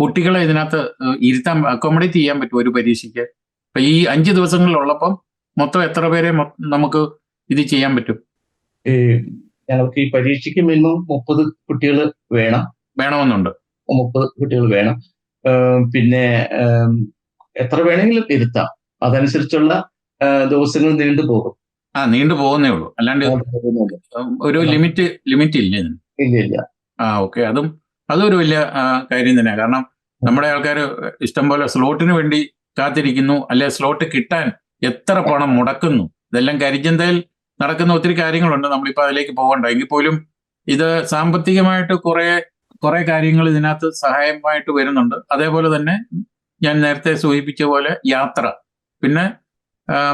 കുട്ടികളെ ഇതിനകത്ത് ഇരുത്താൻ അക്കോമഡേറ്റ് ചെയ്യാൻ പറ്റും ഒരു പരീക്ഷയ്ക്ക്? ഇപ്പൊ ഈ അഞ്ച് ദിവസങ്ങളിലുള്ളപ്പം മൊത്തം എത്ര പേരെ നമുക്ക് ഇത് ചെയ്യാൻ പറ്റും? ഞങ്ങൾക്ക് ഈ പരീക്ഷയ്ക്ക് മിനിമം മുപ്പത് കുട്ടികൾ വേണം. വേണമെന്നുണ്ട്. മുപ്പത് കുട്ടികൾ വേണം. പിന്നെ എത്ര വേണമെങ്കിലും ഇരുത്താം. അതനുസരിച്ചുള്ള ദിവസങ്ങൾ നീണ്ടു പോകും. ആ നീണ്ടു പോകുന്നേ ഉള്ളൂ. അല്ലാണ്ട് ഒരു ലിമിറ്റ് ലിമിറ്റ് ഇല്ല ഇല്ല. ഇല്ല ആ ഓക്കെ. അതും അതൊരു വലിയ കാര്യം തന്നെയാണ് കാരണം നമ്മുടെ ആൾക്കാർ ഇഷ്ടംപോലെ സ്ലോട്ടിന് വേണ്ടി കാത്തിരിക്കുന്നു. അല്ലെ സ്ലോട്ട് കിട്ടാൻ എത്ര പണം മുടക്കുന്നു. ഇതെല്ലാം കരിഞ്ചന്തയിൽ നടക്കുന്ന ഒത്തിരി കാര്യങ്ങളുണ്ട്. നമ്മളിപ്പോൾ അതിലേക്ക് പോകണ്ട. എങ്കിൽ പോലും ഇത് സാമ്പത്തികമായിട്ട് കുറെ കുറെ കാര്യങ്ങൾ ഇതിനകത്ത് സഹായമായിട്ട് വരുന്നുണ്ട്. അതേപോലെ തന്നെ ഞാൻ നേരത്തെ സൂചിപ്പിച്ച പോലെ യാത്ര. പിന്നെ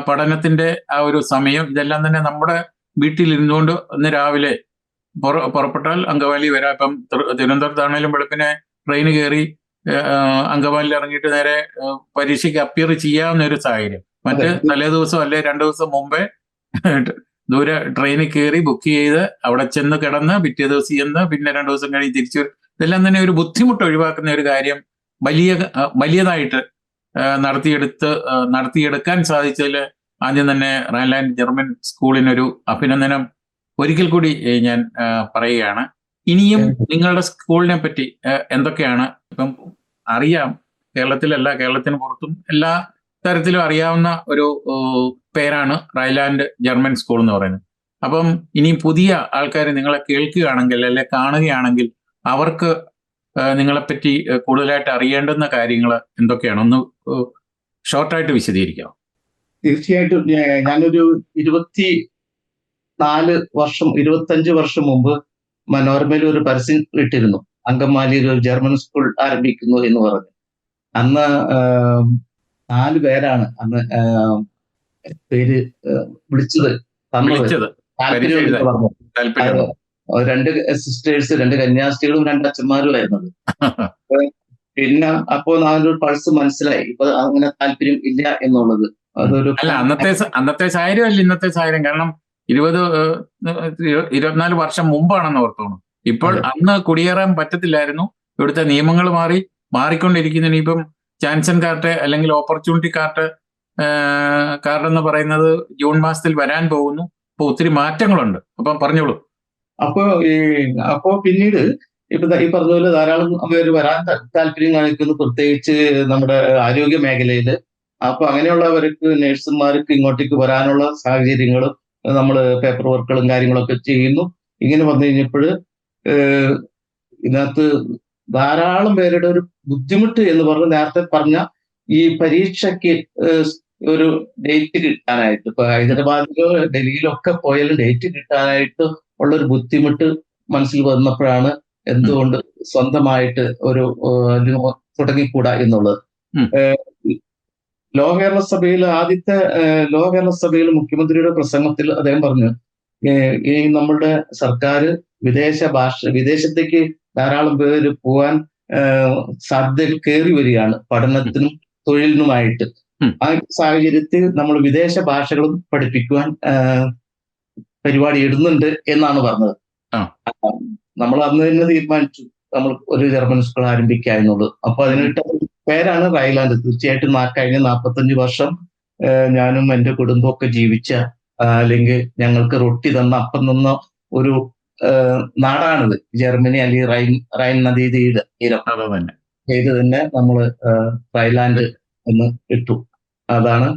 പഠനത്തിന്റെ ആ ഒരു സമയം ഇതെല്ലാം തന്നെ നമ്മുടെ വീട്ടിൽ ഇരുന്നുകൊണ്ട് ഇന്ന് രാവിലെ പുറ- പുറപ്പെട്ടാൽ അങ്കവാലി വരാം. ഇപ്പം തിരു- തിരുവനന്തപുരത്താണേലും വെളുപ്പിനെ ട്രെയിൻ കയറി അങ്കവാലിൽ ഇറങ്ങിയിട്ട് നേരെ പരീക്ഷയ്ക്ക് അപ്പിയർ ചെയ്യാവുന്ന ഒരു സാഹചര്യം. മറ്റ് നല്ല തലേ ദിവസം അല്ലെ രണ്ടു ദിവസം മുമ്പേ ദൂരെ ട്രെയിനിൽ കയറി ബുക്ക് ചെയ്ത് അവിടെ ചെന്ന് കിടന്ന് പിറ്റേ ദിവസം ചെന്ന് പിന്നെ രണ്ടു ദിവസം കഴിഞ്ഞ് തിരിച്ചു ഇതെല്ലാം തന്നെ ഒരു ബുദ്ധിമുട്ട് ഒഴിവാക്കുന്ന ഒരു കാര്യം വലിയ വലിയതായിട്ട് നടത്തിയെടുത്ത് നടത്തിയെടുക്കാൻ സാധിച്ചതിൽ ആദ്യം തന്നെ റൈൻലാൻഡ് ജർമ്മൻ സ്കൂളിനൊരു അഭിനന്ദനം ഒരിക്കൽ കൂടി ഞാൻ പറയുകയാണ്. ഇനിയും നിങ്ങളുടെ സ്കൂളിനെ പറ്റി എന്തൊക്കെയാണ്? ഇപ്പം അറിയാം. കേരളത്തിലല്ല കേരളത്തിന് പുറത്തും എല്ലാ തരത്തിലും അറിയാവുന്ന ഒരു പേരാണ് റൈലാൻഡ് ജർമ്മൻ സ്കൂൾ എന്ന് പറയുന്നത്. അപ്പം ഇനി പുതിയ ആൾക്കാർ നിങ്ങളെ കേൾക്കുകയാണെങ്കിൽ അല്ലെ കാണുകയാണെങ്കിൽ അവർക്ക് നിങ്ങളെപ്പറ്റി കൂടുതലായിട്ട് അറിയേണ്ടുന്ന കാര്യങ്ങൾ എന്തൊക്കെയാണ്? ഒന്ന് ഷോർട്ടായിട്ട് വിശദീകരിക്കാം? തീർച്ചയായിട്ടും ഞാനൊരു ഇരുപത്തി നാല് വർഷം ഇരുപത്തഞ്ച് വർഷം മുമ്പ് മനോരമയിൽ ഒരു പരസ്യം ഇട്ടിരുന്നു. അങ്കമാലിയിൽ ഒരു ജർമ്മൻ സ്കൂൾ ആരംഭിക്കുന്നു എന്ന് പറഞ്ഞു. അന്ന് നാല് പേരാണ് അന്ന് പേര് വിളിച്ചത് തന്നത് താല്പര്യം പറഞ്ഞു? രണ്ട് സിസ്റ്റേഴ്സ് രണ്ട് കന്യാസ്ത്രീകളും രണ്ട് അച്ഛന്മാരുമായിരുന്നത്. പിന്നെ അപ്പോ നാല് പൾസ് മനസ്സിലായി. ഇപ്പൊ അങ്ങനെ താല്പര്യം ഇല്ല എന്നുള്ളത്. അതൊരു അല്ല അന്നത്തെ അന്നത്തെ സാഹചര്യം അല്ല ഇന്നത്തെ സാഹചര്യം. കാരണം ഇരുപത് ഇരുപത്തിനാല് വർഷം മുമ്പാണെന്ന് ഓർത്തോണം ഇപ്പോൾ അന്ന് കുടിയേറാൻ പറ്റത്തില്ലായിരുന്നു. ഇവിടുത്തെ നിയമങ്ങൾ മാറി മാറിക്കൊണ്ടിരിക്കുന്നതിന് ഇപ്പം ചാൻസൺ കാർട്ട് അല്ലെങ്കിൽ ഓപ്പർച്യൂണിറ്റി കാർട്ട് കാർഡ് എന്ന് പറയുന്നത് ജൂൺ മാസത്തിൽ വരാൻ പോകുന്നു. അപ്പൊ ഒത്തിരി മാറ്റങ്ങളുണ്ട്. അപ്പം പറഞ്ഞോളൂ. അപ്പോ ഈ അപ്പോ പിന്നീട് ഇപ്പൊ ഈ പറഞ്ഞപോലെ ധാരാളം പേര് വരാൻ താല്പര്യം കാണിക്കുന്നു. പ്രത്യേകിച്ച് നമ്മുടെ ആരോഗ്യ മേഖലയിൽ. അപ്പൊ അങ്ങനെയുള്ളവർക്ക് നഴ്സുമാർക്ക് ഇങ്ങോട്ടേക്ക് വരാനുള്ള സാഹചര്യങ്ങളും നമ്മൾ പേപ്പർ വർക്കുകളും കാര്യങ്ങളൊക്കെ ചെയ്യുന്നു. ഇങ്ങനെ വന്നു കഴിഞ്ഞപ്പോൾ ഇതിനകത്ത് ധാരാളം പേരുടെ ഒരു ബുദ്ധിമുട്ട് എന്ന് പറഞ്ഞ് നേരത്തെ പറഞ്ഞ ഈ പരീക്ഷയ്ക്ക് ഒരു ഡേറ്റ് കിട്ടാനായിട്ട് ഇപ്പൊ ഹൈദരാബാദിലോ ഡൽഹിയിലോ ഒക്കെ പോയാലും ഡേറ്റ് കിട്ടാനായിട്ട് ഉള്ള ഒരു ബുദ്ധിമുട്ട് മനസ്സിൽ വന്നപ്പോഴാണ് എന്തുകൊണ്ട് സ്വന്തമായിട്ട് ഒരു തുടങ്ങിക്കൂടാ എന്നുള്ളത്. ലോകകേരള ലോ കേരള സഭയിൽ ആദ്യത്തെ ലോകകേരള ലോ കേരള സഭയിൽ മുഖ്യമന്ത്രിയുടെ പ്രസംഗത്തിൽ അദ്ദേഹം പറഞ്ഞു ഈ നമ്മളുടെ സർക്കാർ വിദേശ ഭാഷ വിദേശത്തേക്ക് ധാരാളം പേര് പോവാൻ സാധ്യത കയറി വരികയാണ്. പഠനത്തിനും തൊഴിലിനുമായിട്ട്. ആ സാഹചര്യത്തിൽ നമ്മൾ വിദേശ ഭാഷകളും പഠിപ്പിക്കുവാൻ പരിപാടി ഇടുന്നുണ്ട് എന്നാണ് പറഞ്ഞത്. നമ്മൾ അന്ന് തന്നെ തീരുമാനിച്ചു. നമ്മൾ ഒരു ജർമ്മൻ സ്കൂൾ ആരംഭിക്കുക എന്നുള്ളത്. അപ്പൊ അതിനിട്ട പേരാണ് റൈലാൻഡ് തീർച്ചയായിട്ടും കഴിഞ്ഞ നാൽപ്പത്തഞ്ച് വർഷം ഞാനും എന്റെ കുടുംബമൊക്കെ ജീവിച്ച അല്ലെങ്കിൽ ഞങ്ങൾക്ക് റൊട്ടി തന്ന അപ്പം തന്ന ഒരു നാടാണിത്. ജർമ്മനി അല്ലെങ്കിൽ റൈൻ റൈൻ നദീ തീര- തന്നെ. ചെയ്ത് തന്നെ നമ്മൾ തായ്ലാന്റ് എന്ന് ഇട്ടു. അതാണ്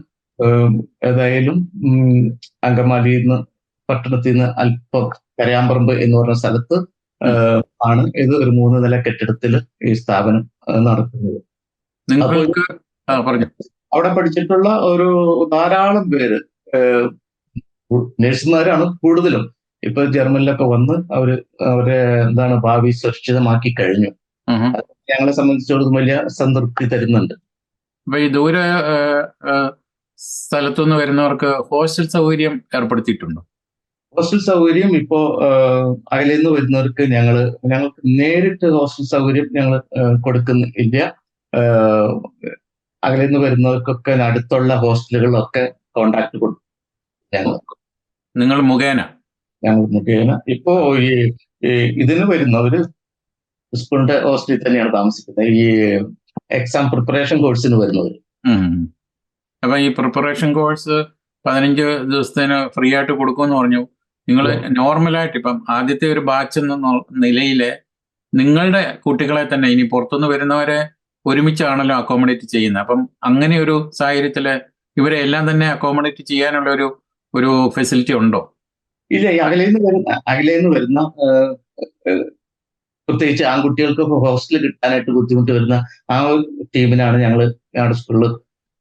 ഏതായാലും അങ്കമാലിയിൽ നിന്ന് പട്ടണത്തിൽ നിന്ന് അല്പം കരയാമ്പറമ്പ് എന്ന് പറഞ്ഞ സ്ഥലത്ത് ആണ് ഇത് ഒരു മൂന്ന് നില കെട്ടിടത്തിൽ ഈ സ്ഥാപനം നടക്കുന്നത് നടത്തുന്നത്. അവിടെ പഠിച്ചിട്ടുള്ള ഒരു ധാരാളം പേര് നഴ്സുമാരാണ് കൂടുതലും. ഇപ്പൊ ജർമ്മനിലൊക്കെ വന്ന് അവർ അവരെ എന്താണ് ഭാവി സുരക്ഷിതമാക്കി കഴിഞ്ഞു. ഞങ്ങളെ സംബന്ധിച്ചിടത്തോളം വലിയ സംതൃപ്തി തരുന്നുണ്ട്. അപ്പൊ ഈ ദൂര സ്ഥലത്തുനിന്ന് വരുന്നവർക്ക് ഹോസ്റ്റൽ സൗകര്യം ഏർപ്പെടുത്തിയിട്ടുണ്ടോ? ഹോസ്റ്റൽ സൗകര്യം ഇപ്പോ അതിൽ നിന്ന് വരുന്നവർക്ക് ഞങ്ങൾ ഞങ്ങൾക്ക് നേരിട്ട് ഹോസ്റ്റൽ സൗകര്യം ഞങ്ങൾ കൊടുക്കുന്നില്ല. അകലിൽ നിന്ന് വരുന്നവർക്കൊക്കെ അടുത്തുള്ള ഹോസ്റ്റലുകളിലൊക്കെ കോണ്ടാക്ട് കൊടുക്കും ഞങ്ങൾ നിങ്ങൾ മുഖേന? ഞങ്ങൾ മുഖേന. ഇപ്പോ ഈ ഇതിന് വരുന്നവര് സ്കൂളിന്റെ ഹോസ്റ്റലിൽ തന്നെയാണ് താമസിക്കുന്നത്. ഈ എക്സാം പ്രിപ്പറേഷൻ കോഴ്സിന് വരുന്നത്. അപ്പൊ ഈ പ്രിപ്പറേഷൻ കോഴ്സ് പതിനഞ്ച് ദിവസത്തിന് ഫ്രീ ആയിട്ട് കൊടുക്കുമെന്ന് പറഞ്ഞു. നിങ്ങൾ നോർമലായിട്ട് ഇപ്പം ആദ്യത്തെ ഒരു ബാച്ച് എന്ന നിലയിൽ നിങ്ങളുടെ കുട്ടികളെ തന്നെ ഇനി പുറത്തുനിന്ന് വരുന്നവരെ ഒരുമിച്ചാണല്ലോ അക്കോമഡേറ്റ് ചെയ്യുന്നത്. അപ്പം അങ്ങനെ ഒരു സാഹചര്യത്തിൽ ഇവരെ എല്ലാം തന്നെ അക്കോമഡേറ്റ് ചെയ്യാനുള്ള ഒരു ഒരു ഫെസിലിറ്റി ഉണ്ടോ? ഇല്ല അകലേന്ന് വരുന്ന അകലേന്ന് വരുന്ന പ്രത്യേകിച്ച് ആൺകുട്ടികൾക്ക് ഹോസ്റ്റൽ കിട്ടാനായിട്ട് ബുദ്ധിമുട്ട് വരുന്ന ആ ഒരു ടീമിനാണ് ഞങ്ങൾ ഞങ്ങളുടെ സ്കൂളിൽ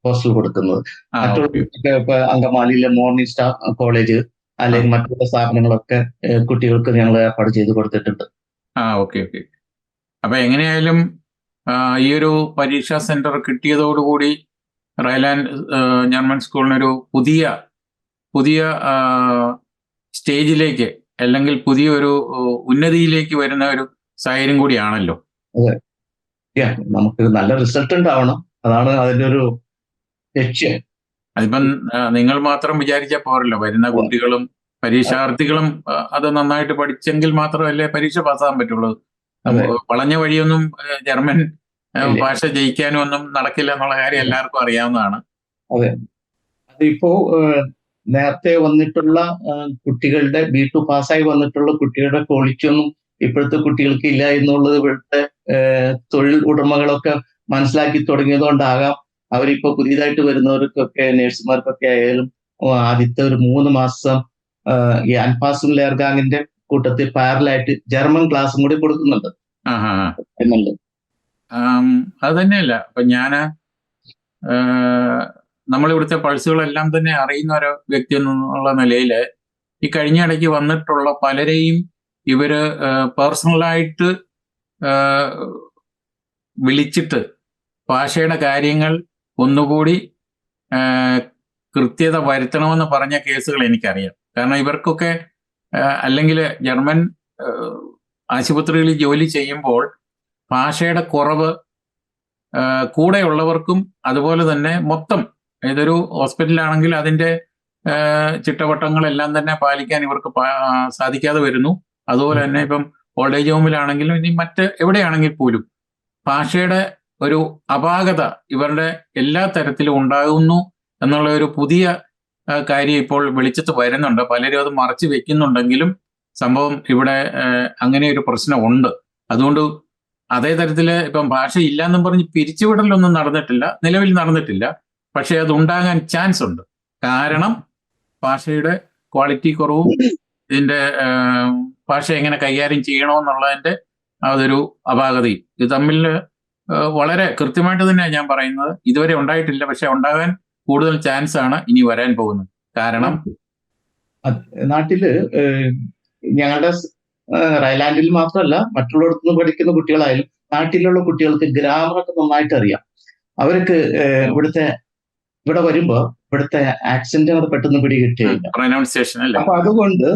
ഹോസ്റ്റൽ കൊടുക്കുന്നത്. മറ്റുള്ള ഇപ്പൊ അങ്കമാലിയിലെ മോർണിംഗ് സ്റ്റാർ കോളേജ് അല്ലെങ്കിൽ മറ്റുള്ള സ്ഥാപനങ്ങളൊക്കെ കുട്ടികൾക്ക് ഞങ്ങൾ ഏർപ്പാട് ചെയ്ത് കൊടുത്തിട്ടുണ്ട്. ആ ഓക്കെ ഓക്കെ അപ്പൊ എങ്ങനെയായാലും ഈ ഒരു പരീക്ഷാ സെന്റർ കിട്ടിയതോടുകൂടി റയലാൻഡ് ജർമ്മൻ സ്കൂളിനൊരു പുതിയ പുതിയ സ്റ്റേജിലേക്ക് അല്ലെങ്കിൽ പുതിയൊരു ഒരു ഉന്നതിയിലേക്ക് വരുന്ന ഒരു സാഹചര്യം കൂടിയാണല്ലോ. Yeah, നമുക്ക് നല്ല റിസൾട്ട് ഉണ്ടാവണം. അതാണ് അതിന്റെ ഒരു ലക്ഷ്യം. അതിപ്പം നിങ്ങൾ മാത്രം വിചാരിച്ചാൽ പോരല്ലോ. വരുന്ന കുട്ടികളും പരീക്ഷാർത്ഥികളും അത് നന്നായിട്ട് പഠിച്ചെങ്കിൽ മാത്രമല്ലേ പരീക്ഷ പാസ്സാകാൻ പറ്റുള്ളൂ. വളഞ്ഞ വഴിയൊന്നും ജർമ്മൻ ഭാഷ ജയിക്കാനും ഒന്നും നടക്കില്ല എന്നുള്ള കാര്യം എല്ലാവർക്കും അറിയാവുന്നതാണ്. അതെ. അതിപ്പോ നേരത്തെ വന്നിട്ടുള്ള കുട്ടികളുടെ ബി ടു പാസ്സായി വന്നിട്ടുള്ള കുട്ടികളുടെ ക്വാളിറ്റി ഒന്നും ഇപ്പോഴത്തെ കുട്ടികൾക്ക് ഇല്ല എന്നുള്ളത് ഇവിടുത്തെ തൊഴിൽ ഉടമകളൊക്കെ മനസ്സിലാക്കി തുടങ്ങിയത് കൊണ്ടാകാം അവരിപ്പോ പുതിയതായിട്ട് വരുന്നവർക്കൊക്കെ നഴ്സുമാർക്കൊക്കെ ആയാലും ആദ്യത്തെ ഒരു മൂന്ന് മാസം ഈ അൻപാസും ലേർഗാങ്ങിന്റെ കൂട്ടത്തിൽ പാരലായിട്ട് ജർമ്മൻ ക്ലാസ്സും കൂടി കൊടുക്കുന്നുണ്ട്. ആഹാ. എന്നുണ്ട്. ആം, അത് തന്നെയല്ല. അപ്പൊ ഞാൻ നമ്മളിവിടുത്തെ പൾസുകളെല്ലാം തന്നെ അറിയുന്ന ഒരു വ്യക്തി എന്നുള്ള നിലയിൽ ഈ കഴിഞ്ഞ ഇടയ്ക്ക് വന്നിട്ടുള്ള പലരെയും ഇവർ പേഴ്സണലായിട്ട് വിളിച്ചിട്ട് ഭാഷയുടെ കാര്യങ്ങൾ ഒന്നുകൂടി കൃത്യത വരുത്തണമെന്ന് പറഞ്ഞ കേസുകൾ എനിക്കറിയാം. കാരണം ഇവർക്കൊക്കെ അല്ലെങ്കിൽ ജർമ്മൻ ആശുപത്രികളിൽ ജോലി ചെയ്യുമ്പോൾ ഭാഷയുടെ കുറവ് കൂടെയുള്ളവർക്കും അതുപോലെ തന്നെ മൊത്തം ഏതൊരു ഹോസ്പിറ്റലാണെങ്കിൽ അതിന്റെ ചിട്ടവട്ടങ്ങളെല്ലാം തന്നെ പാലിക്കാൻ ഇവർക്ക് സാധിക്കാതെ വരുന്നു. അതുപോലെ തന്നെ ഇപ്പം ഓൾഡ് ഏജ് ഹോമിലാണെങ്കിലും ഇനി മറ്റ് എവിടെയാണെങ്കിൽ പോലും ഭാഷയുടെ ഒരു അപാകത ഇവരുടെ എല്ലാ തരത്തിലും ഉണ്ടാകുന്നു എന്നുള്ള ഒരു പുതിയ കാര്യം ഇപ്പോൾ വെളിച്ചത്ത് വരുന്നുണ്ട്. പലരും അത് മറച്ചു വെക്കുന്നുണ്ടെങ്കിലും സംഭവം ഇവിടെ അങ്ങനെ ഒരു പ്രശ്നമുണ്ട്. അതുകൊണ്ട് അതേ തരത്തിൽ ഇപ്പം ഭാഷ ഇല്ലാന്നും പറഞ്ഞ് പിരിച്ചുവിടലൊന്നും നടന്നിട്ടില്ല. നിലവിൽ നടന്നിട്ടില്ല. പക്ഷെ അത് ഉണ്ടാകാൻ ചാൻസ് ഉണ്ട്. കാരണം ഭാഷയുടെ ക്വാളിറ്റി കുറവും ഇതിന്റെ ഭാഷ എങ്ങനെ കൈകാര്യം ചെയ്യണമെന്നുള്ളതിന്റെ അതൊരു അപാകതയും. ഇത് തമ്മിൽ വളരെ കൃത്യമായിട്ട് തന്നെയാണ് ഞാൻ പറയുന്നത്. ഇതുവരെ ഉണ്ടായിട്ടില്ല പക്ഷെ ഉണ്ടാകാൻ കൂടുതൽ ചാൻസ് ആണ് ഇനി വരാൻ പോകുന്നത്. കാരണം നാട്ടിൽ ഞങ്ങളുടെ റൈലാൻഡിൽ മാത്രമല്ല മറ്റുള്ളിടത്ത് പഠിക്കുന്ന കുട്ടികളായാലും നാട്ടിലുള്ള കുട്ടികൾക്ക് ഗ്രാമറൊക്കെ നന്നായിട്ട് അറിയാം. അവർക്ക് ഇവിടുത്തെ ഇവിടെ വരുമ്പോ ഇവിടുത്തെ ആക്സെന്റ് അവർ പെട്ടെന്ന് അല്ലേ? അപ്പൊ അതുകൊണ്ട്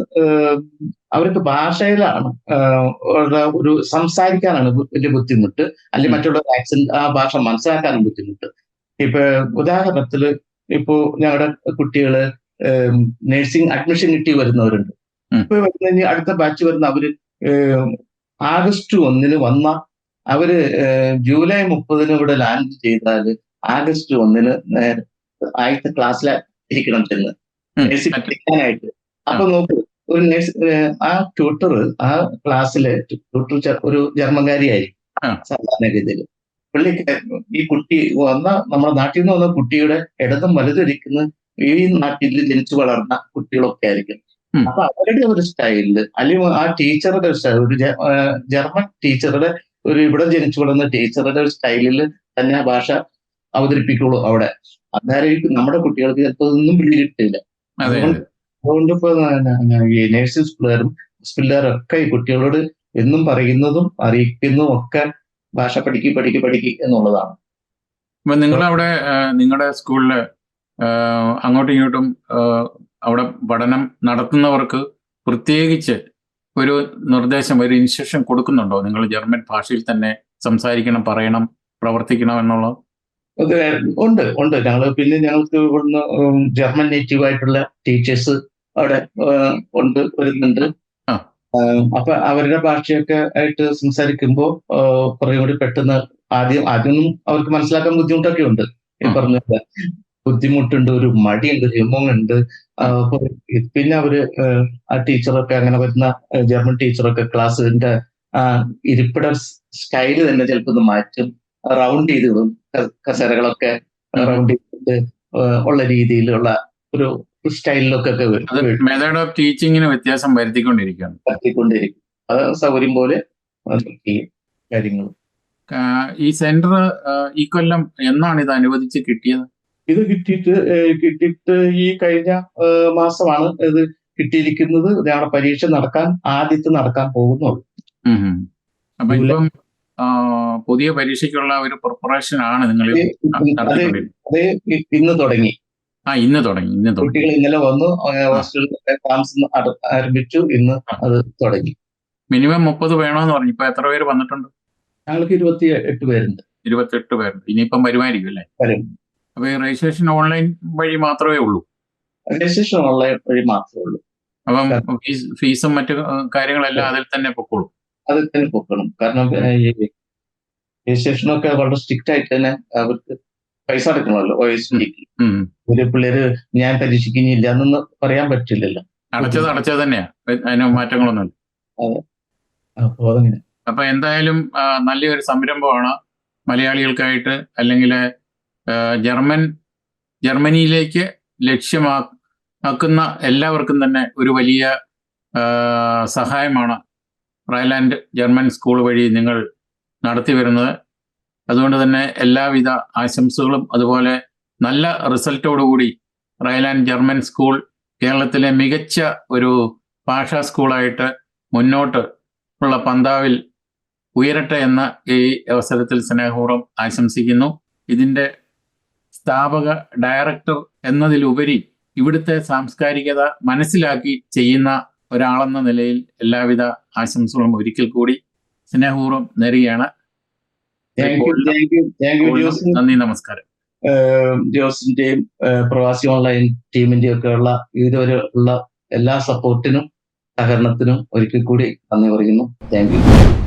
അവർക്ക് ഭാഷയിലാണ് ഒരു സംസാരിക്കാനാണ് വലിയ ബുദ്ധിമുട്ട്. അല്ലെങ്കിൽ മറ്റുള്ള ആക്സെന്റ് ആ ഭാഷ മനസ്സിലാക്കാനും ബുദ്ധിമുട്ട്. ഇപ്പൊ ഉദാഹരണത്തിൽ ഇപ്പോ ഞങ്ങളുടെ കുട്ടികൾ നഴ്സിംഗ് അഡ്മിഷൻ കിട്ടി വരുന്നവരുണ്ട്. ഇപ്പൊ വരുന്ന അടുത്ത ബാച്ച് വരുന്ന അവർ ആഗസ്റ്റ് ഒന്നിന് വന്ന അവർ ജൂലൈ മുപ്പതിന് ഇവിടെ ലാൻഡ് ചെയ്താൽ ആഗസ്റ്റ് ഒന്നിന് നേരെ ആദ്യത്തെ ക്ലാസ്സിലായിരിക്കണം ചെന്ന് ഉം. നേഴ്സിംഗ് പഠിക്കാനായിട്ട് അപ്പൊ നോക്കൂ ഒരു നേഴ്സ് ആ ട്യൂട്ടർ ആ ക്ലാസ്സിലെ ട്യൂട്ടർ ഒരു ജർമ്മൻകാരിയായിരിക്കും ആ. സാധാരണഗതിയിൽ പുള്ളിക്ക് ഈ കുട്ടി വന്ന നമ്മുടെ നാട്ടിൽ നിന്ന് വന്ന കുട്ടിയുടെ ഇടതും വലതും ഇരിക്കുന്ന ഈ നാട്ടിൽ ജനിച്ചു വളർന്ന കുട്ടികളൊക്കെ ആയിരിക്കും. അപ്പൊ അവരുടെ ഒരു സ്റ്റൈലിൽ അല്ലെങ്കിൽ ആ ടീച്ചറുടെ ഒരു സ്റ്റൈൽ ഒരു ജർമ്മൻ ടീച്ചറുടെ ഒരു ഇവിടെ ജനിച്ചു വളർന്ന ടീച്ചറുടെ ഒരു സ്റ്റൈലിൽ തന്നെ ആ ഭാഷ അവതരിപ്പിക്കുള്ളൂ അവിടെ. അന്നേരം നമ്മുടെ കുട്ടികൾക്ക് ചിലപ്പോൾ അതെ അതുകൊണ്ട് ഇപ്പൊ നേഴ്സിംഗ് പിള്ളേരും പിള്ളേരും ഒക്കെ ഈ കുട്ടികളോട് എന്നും പറയുന്നതും അറിയിക്കുന്നതും ഒക്കെ ഭാഷ പഠിക്കി പഠിക്കി പഠിക്കി എന്നുള്ളതാണ്. അപ്പൊ നിങ്ങളവിടെ നിങ്ങളുടെ സ്കൂളിൽ അങ്ങോട്ടും ഇങ്ങോട്ടും അവിടെ പഠനം നടത്തുന്നവർക്ക് പ്രത്യേകിച്ച് ഒരു നിർദ്ദേശം ഒരു ഇൻസ്ട്രക്ഷൻ കൊടുക്കുന്നുണ്ടോ? നിങ്ങൾ ജർമ്മൻ ഭാഷയിൽ തന്നെ സംസാരിക്കണം പറയണം പ്രവർത്തിക്കണം എന്നുള്ളത്? ഉണ്ട് ഉണ്ട്. ഞങ്ങൾ പിന്നെ ഞങ്ങൾക്ക് ഇവിടുന്ന് ജർമ്മൻ നേറ്റീവ് ആയിട്ടുള്ള ടീച്ചേഴ്സ് അവിടെ ഉണ്ട് വരുന്നുണ്ട്. അപ്പൊ അവരുടെ ഭാഷയൊക്കെ ആയിട്ട് സംസാരിക്കുമ്പോൾ കുറെ കൂടി പെട്ടെന്ന് ആദ്യം ആദ്യമൊന്നും അവർക്ക് മനസ്സിലാക്കാൻ ബുദ്ധിമുട്ടൊക്കെ ഉണ്ട്. ഈ. പറഞ്ഞ ബുദ്ധിമുട്ടുണ്ട് ഒരു മടിയുണ്ട് ഹിമമുണ്ട്. പിന്നെ അവർ ആ ടീച്ചറൊക്കെ അങ്ങനെ വരുന്ന ജർമ്മൻ ടീച്ചറൊക്കെ ക്ലാസ്സിന്റെ ഇരിപ്പിട സ്റ്റൈൽ തന്നെ ചിലപ്പോൾ മാറ്റും. റൗണ്ട് ചെയ്ത് വിടും. കസേരകളൊക്കെ റൗണ്ട് ചെയ്തിട്ട് ഉള്ള രീതിയിലുള്ള ഒരു സ്റ്റൈലിലൊക്കെ. മെത്തേഡ് ഓഫ് ടീച്ചിങ്ങിന് വ്യത്യാസം വരുത്തിക്കൊണ്ടിരിക്കുകയാണ്. വരുത്തിക്കൊണ്ടിരിക്കും. അത് സൗകര്യം പോലെ കാര്യങ്ങൾ ഈ സെന്റർ ഈ കൊല്ലം എന്നാണ് ഇത് അനുവദിച്ച് കിട്ടിയത്? ഇത് കിട്ടിയിട്ട് കിട്ടിയിട്ട് ഈ കഴിഞ്ഞ മാസമാണ് ഇത് കിട്ടിയിരിക്കുന്നത്. ഞങ്ങളുടെ പരീക്ഷ നടക്കാൻ ആദ്യത്തെ നടക്കാൻ പോകുന്നുള്ളൂ. അപ്പൊ പുതിയ പരീക്ഷയ്ക്കുള്ള ഒരു പ്രിപ്പറേഷൻ ആണ് നിങ്ങൾ അത് ഇന്ന് തുടങ്ങി. ആ ഇന്ന് തുടങ്ങി ഇന്ന് തുടങ്ങി. കുട്ടികൾ ഇന്നലെ വന്നു ഏഹ് ഹോസ്റ്റലിൽ താമസം ആരംഭിച്ചു ഇന്ന് അത് തുടങ്ങി. മിനിമം മുപ്പത് വേണമെന്ന് പറഞ്ഞു ഇപ്പൊ എത്ര പേര് വന്നിട്ടുണ്ട്? ഞങ്ങൾക്ക് ഇരുപത്തി എട്ട് പേരുണ്ട്. ഇരുപത്തെട്ട് പേരുണ്ട്. ഇനിയിപ്പം വരുമായിരിക്കും അല്ലേ? അപ്പൊ ഈ രജിസ്ട്രേഷൻ ഓൺലൈൻ വഴി മാത്രമേ ഉള്ളൂ? രജിസ്ട്രേഷൻ ഓൺലൈൻ വഴി മാത്രമേ ഉള്ളൂ. അപ്പം ഫീസും മറ്റു കാര്യങ്ങളെല്ലാം അതിൽ തന്നെ പൊക്കോളും. അത് തന്നെ പൊക്കണം. കാരണം ഈ രജിസ്ട്രേഷനൊക്കെ വളരെ സ്ട്രിക്റ്റ് ആയിട്ട് തന്നെ അവർക്ക് പൈസ അടക്കണമല്ലോ ഒ എസ് ഡിക്ക് ഒരു പിള്ളേര് ഞാൻ പരീക്ഷിക്കുന്നില്ല എന്നൊന്നും പറയാൻ പറ്റില്ലല്ലോ. അടച്ചത് അടച്ചത് തന്നെയാ. അതിന് മാറ്റങ്ങളൊന്നുമില്ല. അപ്പൊ അതങ്ങനെ. അപ്പൊ എന്തായാലും നല്ലൊരു സംരംഭമാണ് മലയാളികൾക്കായിട്ട് അല്ലെങ്കിൽ ജർമ്മൻ ജർമ്മനിയിലേക്ക് ലക്ഷ്യമാക്കുന്ന എല്ലാവർക്കും തന്നെ ഒരു വലിയ സഹായമാണ് റയലാൻഡ് ജർമ്മൻ സ്കൂൾ വഴി നിങ്ങൾ നടത്തി വരുന്നത്. അതുകൊണ്ട് തന്നെ എല്ലാവിധ ആശംസകളും അതുപോലെ നല്ല റിസൾട്ടോടുകൂടി റയലാൻഡ് ജർമ്മൻ സ്കൂൾ കേരളത്തിലെ മികച്ച ഒരു ഭാഷാ സ്കൂളായിട്ട് മുന്നോട്ട് ഉള്ള പന്താവിൽ ഉയരട്ടെ എന്ന ഈ അവസരത്തിൽ സ്നേഹപൂർവം ആശംസിക്കുന്നു. ഇതിന്റെ സ്ഥാപക ഡയറക്ടർ എന്നതിലുപരി ഇവിടുത്തെ സാംസ്കാരികത മനസ്സിലാക്കി ചെയ്യുന്ന ഒരാളെന്ന നിലയിൽ എല്ലാവിധ ആശംസകളും ഒരിക്കൽ കൂടി സ്നേഹപൂർവം നേരുകയാണ്. നന്ദി നമസ്കാരം. ജോസിന്റെയും പ്രവാസി ഓൺലൈൻ ടീമിന്റെയും ഒക്കെ ഉള്ള ഇതുവരെ ഉള്ള എല്ലാ സപ്പോർട്ടിനും സഹകരണത്തിനും ഒരിക്കൽ കൂടി നന്ദി പറയുന്നു. Thank you